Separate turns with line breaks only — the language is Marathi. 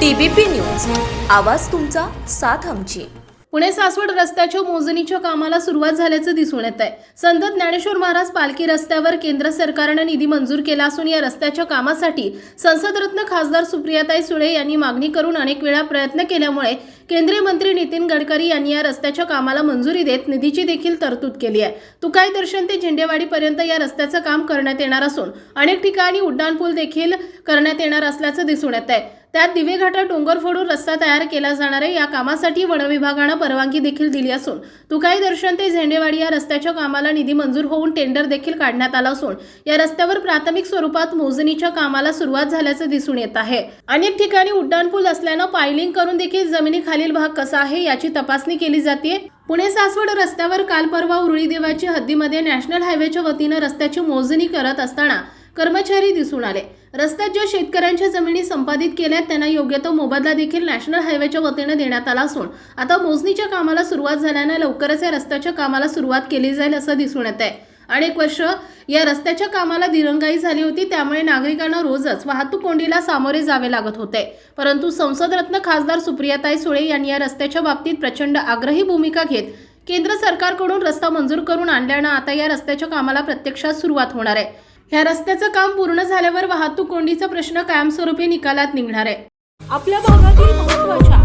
TBP news. आवाज तुमचा साथ आमची.
पुणे सासवड रस्त्याच्या मोजणीच्या कामाला सुरुवात झाल्याचं दिसून येत आहे संत ज्ञानेश्वर महाराज पालखी रस्त्यावर केंद्र सरकारनं निधी मंजूर केला असून या रस्त्याच्या कामासाठी संसदरत्न खासदार सुप्रियाताई सुळे यांनी मागणी करून अनेक वेळा प्रयत्न केल्यामुळे केंद्रीय मंत्री नितीन गडकरी यांनी या रस्त्याच्या कामाला मंजुरी देत निधीची देखील तरतूद केली आहे. तुकाई दर्शन ते झेंडेवाडीपर्यंत या रस्त्याचं काम करण्यात येणार असून अनेक ठिकाणी उड्डाणपूल देखील करण्यात येणार असल्याचं दिसून येत आहे त्यात दिवेघाटा डोंगर फोडून रस्ता तयार केला जाणार आहे. या कामासाठी वन विभागानं परवानगी देखील दिली असून तुकाई दर्शन ते झेंडेवाडी या रस्त्याच्या कामाला निधी मंजूर होऊन टेंडर देखील काढण्यात आला असून या रस्त्यावर प्राथमिक स्वरूपात मोजणीच्या कामाला सुरुवात झाल्याचं दिसून येत आहे. अनेक ठिकाणी उड्डाणपूल असल्यानं पायलिंग करून देखील जमिनीखालील भाग कसा आहे याची तपासणी केली जाते पुणे सासवड रस्त्यावर काल परवा उरळी देवाची हद्दीमध्ये नॅशनल हायवेच्या वतीनं रस्त्याची मोजणी करत असताना कर्मचारी दिसून आले. रस्त्यात ज्या शेतकऱ्यांच्या जमिनी संपादित केल्या त्यांना योग्य तो मोबदला देखील नॅशनल हायवेच्या वतीनं देण्यात आला असून आता मोजणीच्या कामाला सुरुवात झाल्यानं लवकरच या रस्त्याच्या कामाला सुरुवात केली जाईल असं दिसून येत आहे अनेक वर्ष या रस्त्याच्या कामाला दिरंगाई झाली होती त्यामुळे नागरिकांना रोजच वाहतूक कोंडीला सामोरे जावे लागत होते. परंतु संसदरत्न खासदार सुप्रियाताई सुळे यांनी या रस्त्याच्या बाबतीत प्रचंड आग्रही भूमिका घेत केंद्र सरकारकडून रस्ता मंजूर करून आणल्यानं आता या रस्त्याच्या कामाला प्रत्यक्षात सुरुवात होणार आहे. ह्या रस्त्याचं काम पूर्ण झाल्यावर वाहतूक कोंडीचा प्रश्न कायमस्वरूपी निकालात निघणार आहे.
आपल्या भागातील महत्त्वाच्या